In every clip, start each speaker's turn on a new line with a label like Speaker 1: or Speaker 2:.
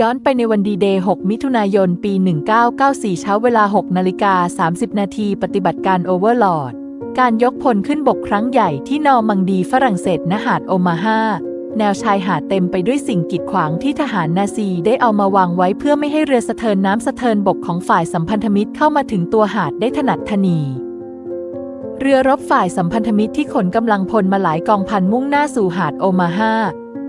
Speaker 1: ย้อนไปในวันดีเดย์ 6 มิถุนายน ปี 1994 เช้าเวลา 6 นาฬิกา 30 นาทีปฏิบัติการโอเวอร์ลอด การยกพลขึ้นบกครั้งใหญ่ที่นอร์มังดีฝรั่งเศสณหาดโอมาฮา แนวชายหาดเต็มไปด้วยสิ่งกีดขวางที่ทหารนาซีได้เอามาวางไว้เพื่อไม่ให้เรือสะเทินน้ำสะเทินบกของฝ่ายสัมพันธมิตรเข้ามาถึงตัวหาดได้ถนัดทนีเรือรบฝ่ายสัมพันธมิตรที่ขนกำลังพลมาหลายกองพันมุ่งหน้าสู่หาดโอมาฮา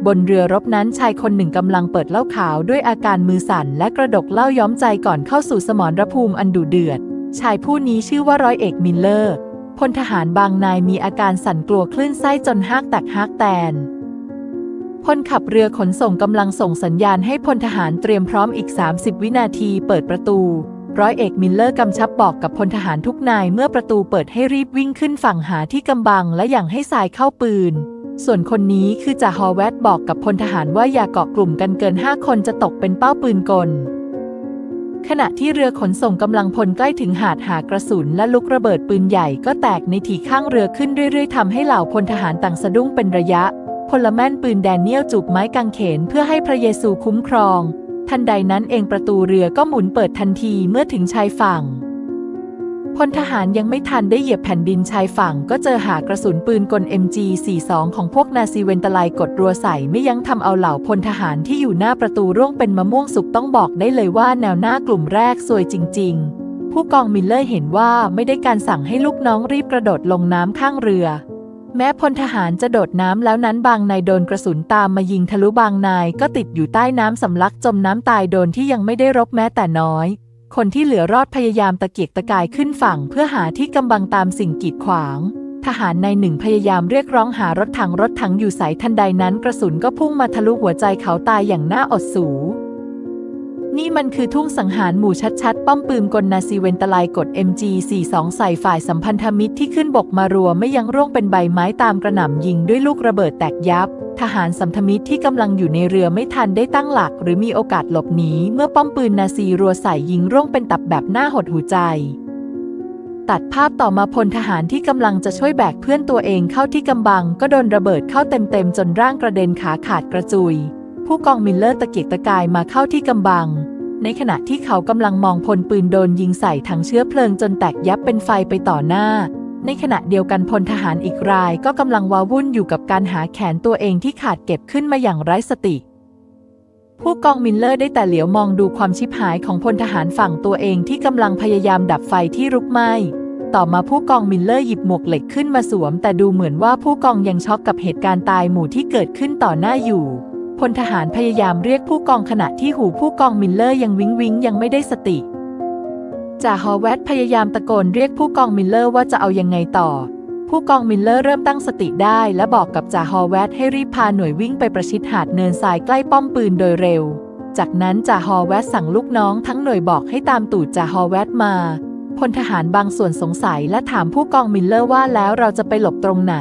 Speaker 1: บนเรือรบนั้นชายคนหนึ่งกำลังเปิดเหล้าขาวด้วยอาการมือสั่นและกระดกเหล้าย้อมใจก่อนเข้าสู่สมรภูมิอันดุเดือด ชายผู้นี้ชื่อว่าร้อยเอกมิลเลอร์พลทหารบางนายมีอาการสั่นกลัวคลื่นไส้จนฮากแตกฮากแตนพลขับเรือขนส่งกำลังส่งสัญญาณให้พลทหารเตรียมพร้อมอีก 30 วินาทีเปิดประตู ร้อยเอกมิลเลอร์กำชับบอกกับพลทหารทุกนายเมื่อประตูเปิดให้รีบวิ่งขึ้นฝั่งหาที่กำบังและอย่างให้สายเข้าปืน ส่วนคนนี้คือจ่าฮอแวตบอกกับพลทหารว่าอย่าเกาะกลุ่มกันเกิน 5 คนจะตกเป็นเป้าปืนกล ขณะที่เรือขนส่งกำลังพลใกล้ถึงหาดหากระสุนและลูกระเบิดปืนใหญ่ก็แตกในถี่ข้างเรือขึ้นเรื่อยๆทำให้เหล่าพลทหารต่างสะดุ้งเป็นระยะ พลแม่นปืนแดเนียลจูบไม้กางเขนเพื่อให้พระเยซูคุ้มครอง ทันใดนั้นเองประตูเรือก็หมุนเปิดทันทีเมื่อถึงชายฝั่ง พลทหารยังไม่ทันได้เหยียบแผ่นดินชายฝั่ง ก็เจอหากระสุนปืนกล MG42 ของพวกนาซีเวนตไลกดรัวใส่ไม่ยั้งทำเอาเหล่าพลทหารที่อยู่หน้าประตูร่วงเป็นมะม่วงสุกต้องบอกได้เลยว่าแนวหน้ากลุ่มแรกซวยจริง ๆ ผู้กองมิลเลอร์เห็นว่าไม่ได้การสั่งให้ลูกน้องรีบกระโดดลงน้ำข้างเรือ แม้พลทหารจะโดดน้ำแล้วนั้นบางนายโดนกระสุนตามมายิงทะลุบางนายก็ติดอยู่ใต้น้ำสำลักจมน้ำตายโดนที่ยังไม่ได้รบแม้แต่น้อย คนที่เหลือรอดพยายามตะเกียกตะกายขึ้นฝั่ง เพื่อหาที่กำบังตามสิ่งกีดขวาง ทหารในหนึ่งพยายามเรียกร้องหารถถังรถถังอยู่สายทันใดนั้นกระสุนก็พุ่งมาทะลุหัวใจเขาตายอย่างน่าอดสู นี่มันคือทุ่งสังหารหมู่ชัดๆ ป้อมปืนกลนาซีเวนตไลกด MG42 ใส่ฝ่ายสัมพันธมิตรที่ขึ้นบกมารัวไม่ยังร่วงเป็นใบไม้ตามกระหน่ำยิงด้วยลูกระเบิดแตกยับ ทหารสัมพันธมิตรที่กำลังอยู่ในเรือไม่ทันได้ตั้งหลัก หรือมีโอกาสหลบหนีเมื่อป้อมปืนนาซีรัวใส่ยิงร่วงเป็นตับแบบหน้าหดหูใจตัดภาพต่อมาพลทหารที่กำลังจะช่วยแบกเพื่อนตัวเองเข้าที่กำบัง ก็โดนระเบิดเข้าเต็มๆจนร่างกระเด็นขาขาดกระจุย ผู้กองมิลเลอร์ตะเกียกตะกายมาเข้าที่กำบัง ในขณะที่เขากำลังมองพลปืนโดนยิงใส่ถังเชื้อเพลิงจนแตกยับเป็นไฟไปต่อหน้า ในขณะเดียวกันพลทหารอีกรายก็กำลังวาวุ่นอยู่กับการหาแขนตัวเองที่ขาดเก็บขึ้นมาอย่างไร้สติ ผู้กองมิลเลอร์ได้แต่เหลียวมองดูความชิบหายของพลทหารฝั่งตัวเองที่กำลังพยายามดับไฟที่รุกไหม้ต่อมาผู้กองมิลเลอร์หยิบหมวกเหล็กขึ้นมาสวม แต่ดูเหมือนว่าผู้กองยังช็อกกับเหตุการณ์ตายหมู่ที่เกิดขึ้นต่อหน้าอยู่ ลทหารพยายามเรียกผู้กองขณะที่หูผู้กองมิลเลอร์ยังวิงวิงยังไม่ได้สติจ่าฮอแวตพยายามตะโกนเรียกผู้กองมิลเลอร์ว่าจะเอายังไงต่อ ผู้กองมิลเลอร์เริ่มตั้งสติได้ และบอกกับจ่าฮอแวตให้รีบพาหน่วยวิ่งไปประชิดหาดเนินทรายใกล้ป้อมปืนโดยเร็ว จากนั้นจ่าฮอแวตสั่งลูกน้องทั้งหน่วยบอกให้ตามตูดจ่าฮอแวตมาพลทหารบางส่วนสงสัยและถามผู้กองมิลเลอร์ว่าแล้วเราจะไปหลบตรงไหน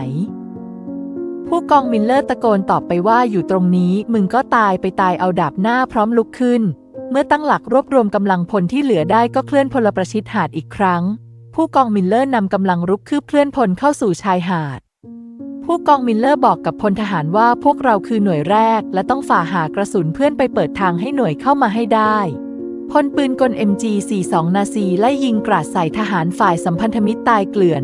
Speaker 1: ผู้กองมิลเลอร์ตะโกนตอบไปว่าอยู่ตรงนี้มึงก็ตายไปตายเอาดาบหน้าพร้อมลุกขึ้น เมื่อตั้งหลักรวบรวมกำลังพลที่เหลือได้ก็เคลื่อนพลประชิดหาดอีกครั้ง ผู้กองมิลเลอร์นำกำลังรุกคืบเคลื่อนพลเข้าสู่ชายหาด ผู้กองมิลเลอร์บอกกับพลทหารว่าพวกเราคือหน่วยแรก และต้องฝ่าหากระสุนเพื่อนไปเปิดทางให้หน่วยเข้ามาให้ได้พลปืนกล MG42 นาซีไล่ยิงกราดใส่ทหารฝ่ายสัมพันธมิตรตายเกลื่อน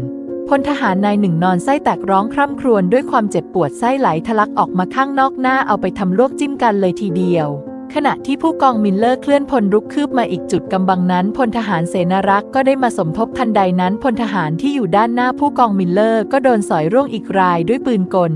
Speaker 1: พลทหารนายหนึ่งนอนไส้แตกร้องคร่ำครวญด้วยความเจ็บปวดไส้ไหลทะลักออกมาข้างนอกหน้าเอาไปทำลวกจิ้มกันเลยทีเดียว ขณะที่ผู้กองมิลเลอร์เคลื่อนพลรุกคืบมาอีกจุดกำบังนั้นพลทหารเสนารักษ์ก็ได้มาสมทบทันใดนั้นพลทหารที่อยู่ด้านหน้าผู้กองมิลเลอร์ก็โดนสอยร่วงอีกรายด้วยปืนกล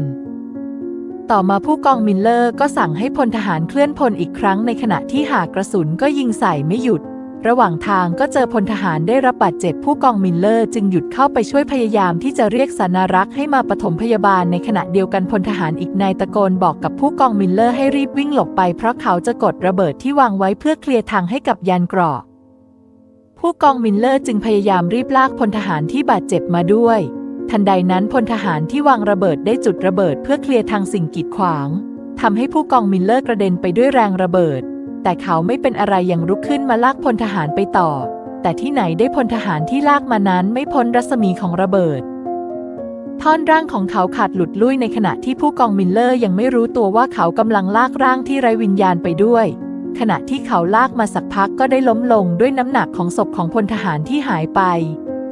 Speaker 1: ต่อมาผู้กองมิลเลอร์ก็สั่งให้พลทหารเคลื่อนพลอีกครั้งในขณะที่หากกระสุนก็ยิงใส่ไม่หยุด ระหว่างทางก็เจอพลทหารได้รับบาดเจ็บผู้กองมิลเลอร์จึงหยุดเข้าไปช่วยพยายามที่จะเรียกสานารักษ์ให้มาปฐมพยาบาลในขณะเดียวกันพลทหารอีกนายตะโกนบอกกับผู้กองมิลเลอร์ให้รีบวิ่งหลบไปเพราะเขาจะกดระเบิดที่วางไว้เพื่อเคลียร์ทางให้กับยานเกราะผู้กองมิลเลอร์จึงพยายามรีบลากพลทหารที่บาดเจ็บมาด้วย ทันใดนั้นพลทหารที่วางระเบิดได้จุดระเบิดเพื่อเคลียร์ทางสิ่งกีดขวางทำให้ผู้กองมิลเลอร์กระเด็นไปด้วยแรงระเบิด แต่เขาไม่เป็นอะไรยังรุกขึ้นมาลากพลทหารไปต่อ แต่ที่ไหนได้พลทหารที่ลากมานั้นไม่พ้นรัศมีของระเบิด ท่อนร่างของเขาขาดหลุดลุ่ยในขณะที่ผู้กองมิลเลอร์ยังไม่รู้ตัวว่าเขากำลังลากร่างที่ไร้วิญญาณไปด้วย ขณะที่เขาลากมาสักพักก็ได้ล้มลงด้วยน้ำหนักของศพของพลทหารที่หายไป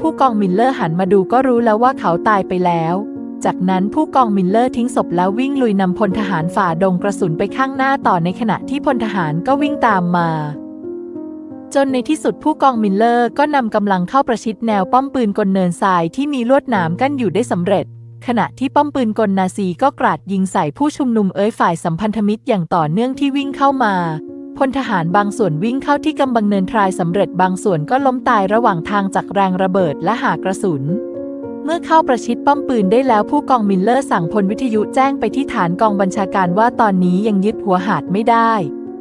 Speaker 1: ผู้กองมิลเลอร์หันมาดูก็รู้แล้วว่าเขาตายไปแล้ว จากนั้นผู้กองมิลเลอร์ทิ้งศพแล้ววิ่งลุยนำพลทหารฝ่าดงกระสุนไปข้างหน้าต่อในขณะที่พลทหารก็วิ่งตามมา จนในที่สุดผู้กองมิลเลอร์ก็นำกำลังเข้าประชิดแนวป้อมปืนกลเนินทรายที่มีลวดหนามกั้นอยู่ได้สำเร็จ ขณะที่ป้อมปืนกลนาซีก็กราดยิงใส่ผู้ชุมนุมเอ้ยฝ่ายสัมพันธมิตรอย่างต่อเนื่องที่วิ่งเข้ามาพลทหารบางส่วนวิ่งเข้าที่กำบังเนินทรายสำเร็จบางส่วนก็ล้มตายระหว่างทางจากแรงระเบิดและหากระสุน เมื่อเข้าประชิดป้อมปืนได้แล้วผู้กองมิลเลอร์สั่งพลวิทยุแจ้งไปที่ฐานกองบัญชาการว่าตอนนี้ยังยึดหัวหาดไม่ได้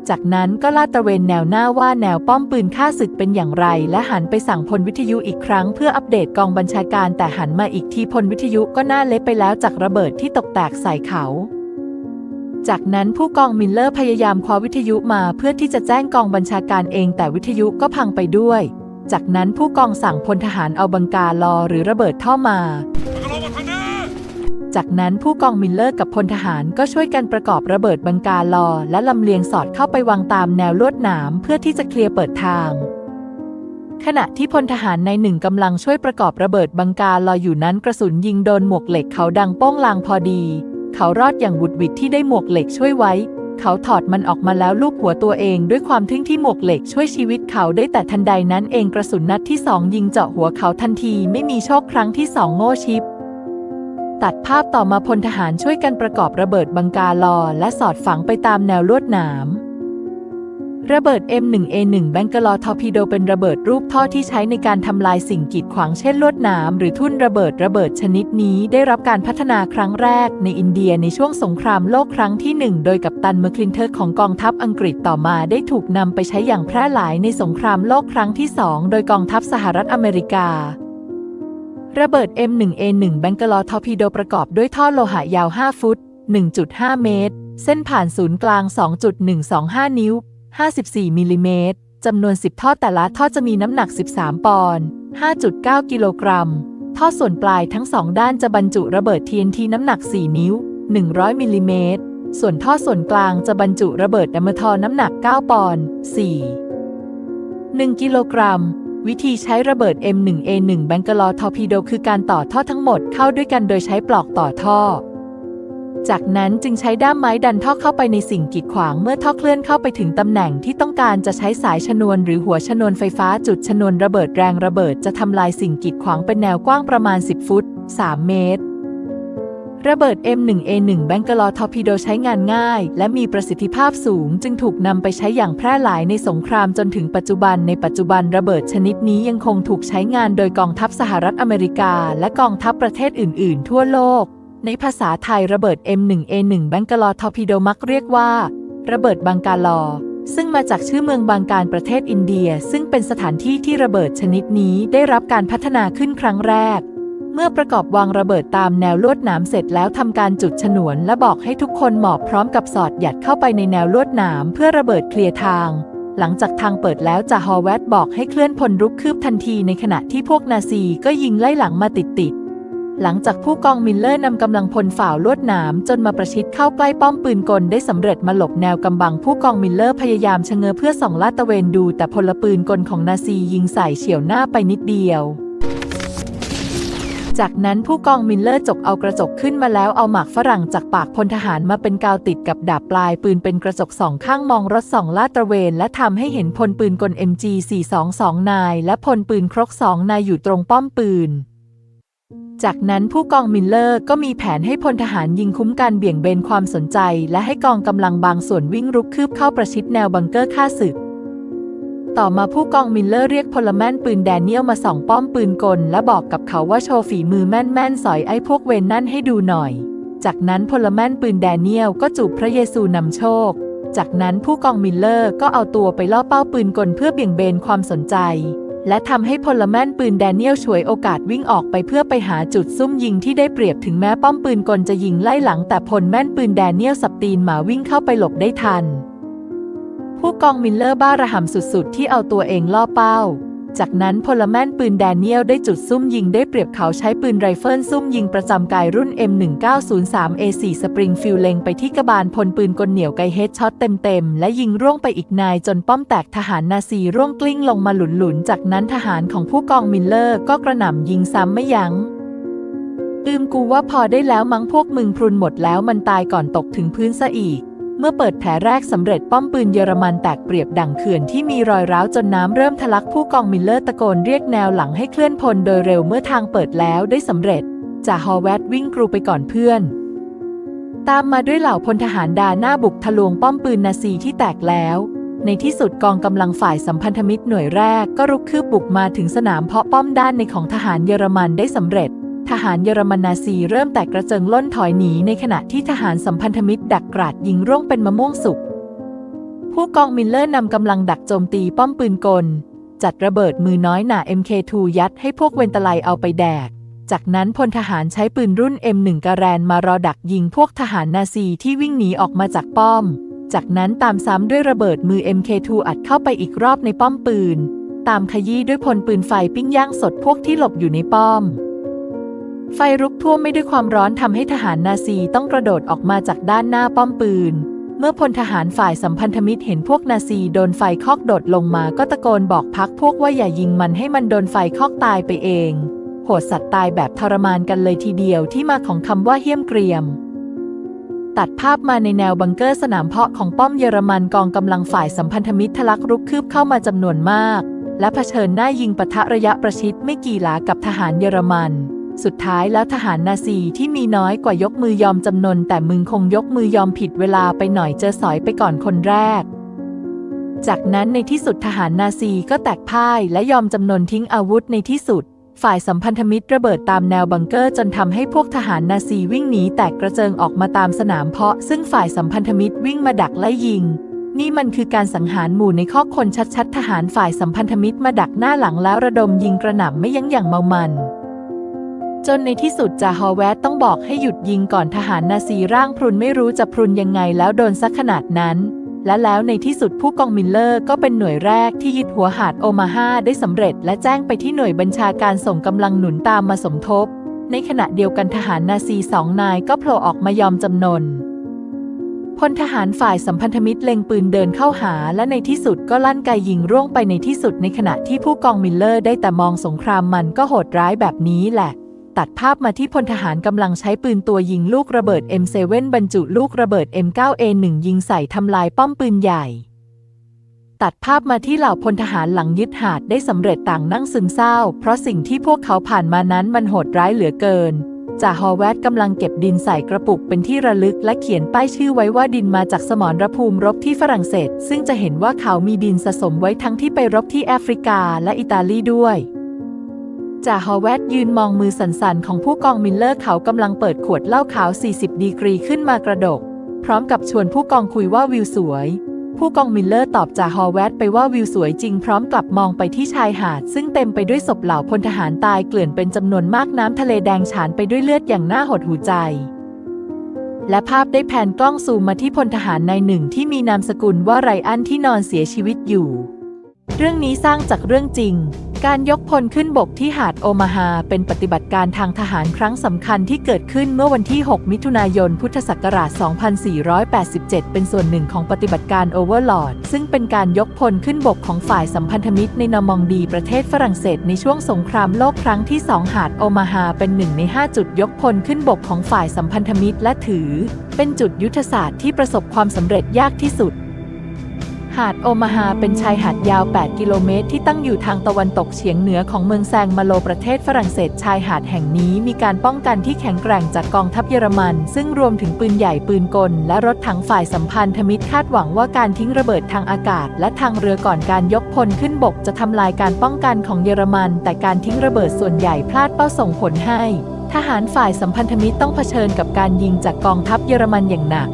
Speaker 1: จากนั้นก็ลาดตระเวนแนวหน้าว่าแนวป้อมปืนฆ่าศึกเป็นอย่างไร และหันไปสั่งพลวิทยุอีกครั้งเพื่ออัปเดตกองบัญชาการแต่หันมาอีกทีพลวิทยุก็หน้าเละไปแล้วจากระเบิดที่ตกแตกใส่เขาจากนั้นผู้กองมิลเลอร์พยายามคว้าวิทยุมาเพื่อที่จะแจ้งกองบัญชาการเองแต่วิทยุก็พังไปด้วย จากนั้นผู้กองสั่งพลทหารเอาบังกาลอหรือระเบิดท่อมา
Speaker 2: มา
Speaker 1: จากนั้นผู้กองมิลเลอร์กับพลทหารก็ช่วยกันประกอบระเบิดบังกาลอ และลำเลียงสอดเข้าไปวางตามแนวลวดหนามเพื่อที่จะเคลียร์เปิดทาง ขณะที่พลทหารในหนึ่งกำลังช่วยประกอบระเบิดบังกาลออยู่นั้นกระสุนยิงโดนหมวกเหล็กเขาดังโป้งลางพอดี เขารอดอย่างบุดหวิดที่ได้หมวกเหล็กช่วยไว้ เขาถอดมันออกมาแล้วลูบหัวตัวเองด้วยความทึ่งที่หมวกเหล็กช่วยชีวิตเขาได้แต่ทันใดนั้นเองกระสุนนัดที่สองยิงเจาะหัวเขาทันทีไม่มีโชคครั้งที่สองโง่ชิปตัดภาพต่อมาพลทหารช่วยกันประกอบระเบิดบังกาลอและสอดฝังไปตามแนวลวดหนาม ระเบิด M1A1 แบงกลอทอร์ปิโดเป็นระเบิดรูปท่อที่ใช้ในการทำลายสิ่งกีดขวางเช่นลวดหนามหรือทุ่นระเบิดระเบิดชนิดนี้ได้รับการพัฒนาครั้งแรกในอินเดียในช่วงสงครามโลกครั้งที่หนึ่งโดยกัปตันเมอร์คลินเทอร์ของกองทัพอังกฤษต่อมาได้ถูกนำไปใช้อย่างแพร่หลายในสงครามโลกครั้งที่สองโดยกองทัพสหรัฐอเมริการะเบิด M1A1 แบงกลอทอร์ปิโดประกอบด้วยท่อโลหะยาว 5 ฟุต 1.5 เมตร เส้นผ่านศูนย์กลาง 2.125 นิ้ว 54 มิลลิเมตร จำนวน 10 ท่อแต่ละท่อจะมีน้ำหนัก 13 ปอนด์ 5.9 กิโลกรัม ท่อส่วนปลายทั้งสองด้านจะบรรจุระเบิด TNT น้ำหนัก 4 นิ้ว 100 มิลลิเมตร ส่วนท่อส่วนกลางจะบรรจุระเบิดดัมเมทอน้ำหนัก 9 ปอนด์ 4 1 กิโลกรัม วิธีใช้ระเบิด M1A1 แบงกลอทอร์ปิโดคือการต่อท่อทั้งหมดเข้าด้วยกันโดยใช้ปลอกต่อท่อ จากนั้นจึงใช้ด้ามไม้ดันท่อเข้าไปในสิ่งกีดขวางเมื่อท่อเคลื่อนเข้าไปถึงตำแหน่งที่ต้องการจะใช้สายชนวน หรือหัวชนวนไฟฟ้าจุดชนวนระเบิดแรงระเบิดจะทำลายสิ่งกีดขวางเป็นแนวกว้างประมาณ 10 ฟุต 3 เมตร ระเบิด M1A1 แบงกลอทอร์ปิโดใช้งานง่าย และมีประสิทธิภาพสูง จึงถูกนำไปใช้อย่างแพร่หลายในสงครามจนถึงปัจจุบันในปัจจุบันระเบิดชนิดนี้ยังคงถูกใช้งานโดยกองทัพสหรัฐอเมริกา และกองทัพประเทศอื่น ๆ ทั่วโลก ในภาษาไทยระเบิด M1A1 แบงกลอทอร์ปิโดมักเรียกว่า ระเบิดบังกาลอ ซึ่งมาจากชื่อเมืองบางการประเทศอินเดีย ซึ่งเป็นสถานที่ที่ระเบิดชนิดนี้ได้รับการพัฒนาขึ้นครั้งแรก เมื่อประกอบวางระเบิดตามแนวลวดหนามเสร็จแล้วทำการจุดฉนวน และบอกให้ทุกคนหมอบพร้อมกับสอดหยัดเข้าไปในแนวลวดหนามเพื่อระเบิดเคลียร์ทาง หลังจากทางเปิดแล้วจ่าฮอแวตบอกให้เคลื่อนพลรุกคืบทันทีในขณะที่พวกนาซีก็ยิงไล่หลังมาติดๆ หลังจากผู้กองมิลเลอร์นำกำลังพลฝ่าลวดหนามจนมาประชิดเข้าใกล้ป้อมปืนกลได้สำเร็จมาหลบแนวกำบังผู้กองมิลเลอร์พยายามชะเง้อเพื่อส่องลาดตระเวนดู แต่พลปืนกลของนาซียิงใส่เฉียวหน้าไปนิดเดียว จากนั้นผู้กองมิลเลอร์จกเอากระจกขึ้นมาแล้วเอาหมากฝรั่งจากปากพลทหารมาเป็นกาวติดกับดาบปลายปืนเป็นกระจกสองข้างมองรถส่องลาดตระเวน และทำให้เห็นพลปืนกล MG 422นายและพลปืนครกสองนายอยู่ตรงป้อมปืน จากนั้นผู้กองมิลเลอร์ก็มีแผนให้พลทหารยิงคุ้มกันเบี่ยงเบนความสนใจ และให้กองกำลังบางส่วนวิ่งรุกคืบเข้าประชิดแนวบังเกอร์ฆ่าศึก ต่อมาผู้กองมิลเลอร์เรียกพลแม่นปืนแดเนียลมาส่องป้อมปืนกล และบอกกับเขาว่าโชว์ฝีมือแม่นๆสอยไอ้พวกเวนนั่นให้ดูหน่อย จากนั้นพลแม่นปืนแดเนียลก็จูบพระเยซูนำโชค จากนั้นผู้กองมิลเลอร์ก็เอาตัวไปล่อเป้าปืนกลเพื่อเบี่ยงเบนความสนใจ และทำให้พลแม่นปืนแดเนียลฉวยโอกาสวิ่งออกไปเพื่อไปหาจุดซุ่มยิงที่ได้เปรียบถึงแม้ป้อมปืนกลจะยิงไล่หลัง แต่พลแม่นปืนแดเนียลสับตีนหมาวิ่งเข้าไปหลบได้ทัน ผู้กองมิลเลอร์บ้าระห่ำสุดๆ ที่เอาตัวเองล่อเป้า จากนั้นพลแม่นปืนแดเนียลได้จุดซุ่มยิงได้เปรียบเขาใช้ปืนไรเฟิลซุ่มยิงประจำกายรุ่น M1903A4 สปริงฟิลเล็งไปที่กระบาลพลปืนกลเหนียวไกเฮดช็อตเต็มๆ และยิงร่วงไปอีกนายจนป้อมแตกทหารนาซีร่วงกลิ้งลงมาหลุนๆ จากนั้นทหารของผู้กองมิลเลอร์ก็กระหน่ำยิงซ้ำไม่ยัง้งลืมกูว่าพอได้แล้วมั้งพวกมึงพรุนหมดแล้วมันตายก่อนตกถึงพื้นซะอีก เมื่อเปิดแผลแรกสำเร็จป้อมปืนเยอรมันแตกเปรียบดังเขื่อนที่มีรอยร้าวจนน้ำเริ่มทะลักผู้กองมิลเลอร์ตะโกนเรียกแนวหลังให้เคลื่อนพลโดยเร็วเมื่อทางเปิดแล้วได้สำเร็จจ่าฮอแวตวิ่งกรูไปก่อนเพื่อน ตามมาด้วยเหล่าพลทหารดาหน้าบุกทะลวงป้อมปืนนาซีที่แตกแล้ว ในที่สุดกองกำลังฝ่ายสัมพันธมิตรหน่วยแรกก็รุกคืบบุกมาถึงสนามเพาะป้อมด้านในของทหารเยอรมันได้สำเร็จ ทหารเยอรมนนาซีเริ่มแตกกระเจิงล่นถอยหนีในขณะที่ทหารสัมพันธมิตรดักกราดยิงร่วงเป็นมะม่วงสุก ผู้กองมิลเลอร์นำกำลังดักโจมตีป้อมปืนกล จัดระเบิดมือน้อยหนา MK2 ยัดให้พวกเวนตะไลเอาไปแดก จากนั้นพลทหารใช้ปืนรุ่น M1 กระแรนมารอดักยิงพวกทหารนาซีที่วิ่งหนีออกมาจากป้อม จากนั้นตามซ้ำด้วยระเบิดมือ MK2 อัดเข้าไปอีกรอบในป้อมปืน ตามขยี้ด้วยพลปืนไฟปิ้งย่างสดพวกที่หลบอยู่ในป้อม ไฟรุกท่วมไม่ด้วยความร้อนทำให้ทหารนาซีต้องกระโดดออกมาจากด้านหน้าป้อมปืน เมื่อพลทหารฝ่ายสัมพันธมิตรเห็นพวกนาซีโดนไฟคอกโดดลงมาก็ตะโกนบอกพักพวกว่าอย่ายิงมันให้มันโดนไฟคอกตายไปเองโหดสัตว์ตายแบบทรมานกันเลยทีเดียวที่มาของคำว่าเหี้ยมเกรียม ตัดภาพมาในแนวบังเกอร์สนามเพาะของป้อมเยอรมันกองกำลังฝ่ายสัมพันธมิตรทะลักรุกคืบเข้ามาจำนวนมาก และเผชิญหน้ายิงปะทะระยะประชิดไม่กี่หลากับทหารเยอรมัน สุดท้ายแล้วทหารนาซีที่มีน้อยกว่ายกมือยอมจำนน แต่มึงคงยกมือยอมผิดเวลาไปหน่อยเจอสอยไปก่อนคนแรก จากนั้นในที่สุดทหารนาซีก็แตกพ่ายและยอมจำนนทิ้งอาวุธในที่สุด ฝ่ายสัมพันธมิตรระเบิดตามแนวบังเกอร์จนทำให้พวกทหารนาซีวิ่งหนีแตกกระเจิงออกมาตามสนามเพาะ ซึ่งฝ่ายสัมพันธมิตรวิ่งมาดักไล่ยิงนี่มันคือการสังหารหมู่ในข้อคนชัดๆ ทหารฝ่ายสัมพันธมิตรมาดักหน้าหลังแล้วระดมยิงกระหน่ำไม่ยั้งอย่างเมามัน จนในที่สุดจ่าฮอแวตต้องบอกให้หยุดยิงก่อนทหารนาซีร่างพรุนไม่รู้จะพรุนยังไงแล้วโดนซักขนาดนั้น และแล้วในที่สุดผู้กองมิลเลอร์ก็เป็นหน่วยแรกที่ยึดหัวหาดโอมาฮาได้สำเร็จ และแจ้งไปที่หน่วยบัญชาการส่งกำลังหนุนตามมาสมทบ ในขณะเดียวกันทหารนาซีสองนายก็โผล่ออกมายอมจำนนพลทหารฝ่ายสัมพันธมิตรเล็งปืนเดินเข้าหา และในที่สุดก็ลั่นไกยิงร่วงไปในที่สุดในขณะที่ผู้กองมิลเลอร์ได้แต่มองสงครามมันก็โหดร้ายแบบนี้แหละ ตัดภาพมาที่พลทหารกำลังใช้ปืนตัวยิงลูกระเบิด M7 บรรจุลูกระเบิด M9A1 ยิงใส่ทำลายป้อมปืนใหญ่ ตัดภาพมาที่เหล่าพลทหารหลังยึดหาดได้สำเร็จต่างนั่งซึมเศร้า เพราะสิ่งที่พวกเขาผ่านมานั้นมันโหดร้ายเหลือเกินจ่าฮอแวตกำลังเก็บดินใส่กระปุกเป็นที่ระลึกและเขียนป้ายชื่อไว้ว่าดินมาจากสมรภูมิรบที่ฝรั่งเศส ซึ่งจะเห็นว่าเขามีดินสะสมไว้ทั้งที่ไปรบที่แอฟริกาและอิตาลีด้วย จ่าฮอแวตยืนมองมือสั่นๆ ของผู้กองมิลเลอร์เขากำลังเปิดขวดเหล้าขาว 40 ดีกรีขึ้นมากระดก พร้อมกับชวนผู้กองคุยว่าวิวสวย ผู้กองมิลเลอร์ตอบจ่าฮอแวตไปว่าวิวสวยจริงพร้อมกลับมองไปที่ชายหาด ซึ่งเต็มไปด้วยศพเหล่าพลทหารตายเกลื่อนเป็นจำนวนมากน้ำทะเลแดงฉานไปด้วยเลือดอย่างน่าหดหูใจ และภาพได้แผนกล้องซูมมาที่พลทหารนายหนึ่งที่มีนามสกุลว่าไรอันที่นอนเสียชีวิตอยู่ เรื่องนี้สร้างจากเรื่องจริง การยกพลขึ้นบกที่หาดโอมาฮาเป็นปฏิบัติการทางทหารครั้งสำคัญที่เกิดขึ้นเมื่อวันที่ 6 มิถุนายน พุทธศักราช 2487 เป็นส่วนหนึ่งของปฏิบัติการโอเวอร์ลอร์ดซึ่งเป็นการยกพลขึ้นบกของฝ่ายสัมพันธมิตรในนอร์มองดีประเทศฝรั่งเศสในช่วงสงครามโลกครั้งที่ 2 หาดโอมาฮาเป็นหนึ่งใน 5 จุดยกพลขึ้นบกของฝ่ายสัมพันธมิตรและถือ เป็นจุดยุทธศาสตร์ที่ประสบความสำเร็จยากที่สุด หาดโอมาฮาเป็นชายหาดยาว 8 กิโลเมตร ที่ตั้งอยู่ทางตะวันตกเฉียงเหนือของเมืองแซงมาโลประเทศฝรั่งเศสชายหาดแห่งนี้มีการป้องกันที่แข็งแกร่งจากกองทัพเยอรมัน ซึ่งรวมถึงปืนใหญ่ปืนกล และรถถังฝ่ายสัมพันธมิตรคาดหวังว่าการทิ้งระเบิดทางอากาศ และทางเรือก่อนการยกพลขึ้นบกจะทำลายการป้องกันของเยอรมัน แต่การทิ้งระเบิดส่วนใหญ่พลาดเป้าส่งผลให้ ทหารฝ่ายสัมพันธมิตรต้องเผชิญกับการยิงจากกองทัพเยอรมันอย่างหนัก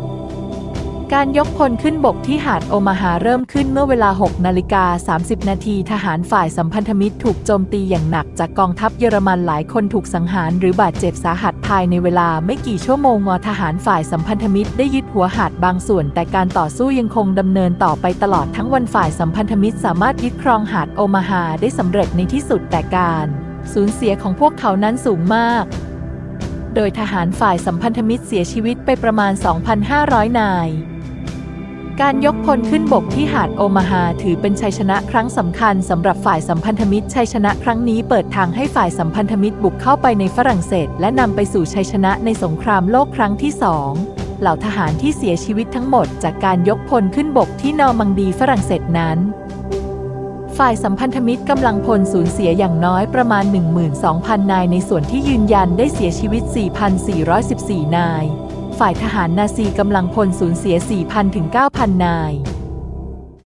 Speaker 1: การยกพลขึ้นบกที่หาดโอมาฮาเริ่มขึ้นเมื่อเวลา 6 นาฬิกา 30 นาทีทหารฝ่ายสัมพันธมิตรถูกโจมตีอย่างหนักจากกองทัพเยอรมันหลายคนถูกสังหารหรือบาดเจ็บสาหัสภายในเวลาไม่กี่ชั่วโมงงอทหารฝ่ายสัมพันธมิตรได้ยึดหัวหาดบางส่วน แต่การต่อสู้ยังคงดำเนินต่อไปตลอดทั้งวันฝ่ายสัมพันธมิตรสามารถยึดครองหาดโอมาฮาได้สำเร็จในที่สุดแต่การสูญเสียของพวกเขานั้นสูงมากโดยทหารฝ่ายสัมพันธมิตรเสียชีวิตไปประมาณ 2,500 นาย การยกพลขึ้นบกที่หาดโอมาฮาถือเป็นชัยชนะครั้งสำคัญสำหรับฝ่ายสัมพันธมิตรชัยชนะครั้งนี้เปิดทางให้ฝ่ายสัมพันธมิตรบุกเข้าไปในฝรั่งเศส และนำไปสู่ชัยชนะในสงครามโลกครั้งที่สองเหล่าทหารที่เสียชีวิตทั้งหมดจากการยกพลขึ้นบกที่นอร์มังดีฝรั่งเศสนั้น ฝ่ายสัมพันธมิตรกำลังพลสูญเสียอย่างน้อยประมาณ 12,000 นายในส่วนที่ยืนยันได้เสียชีวิต 4,414 นาย ฝ่ายทหารนาซีกำลังพลสูญเสีย 4,000 ถึง 9,000 นาย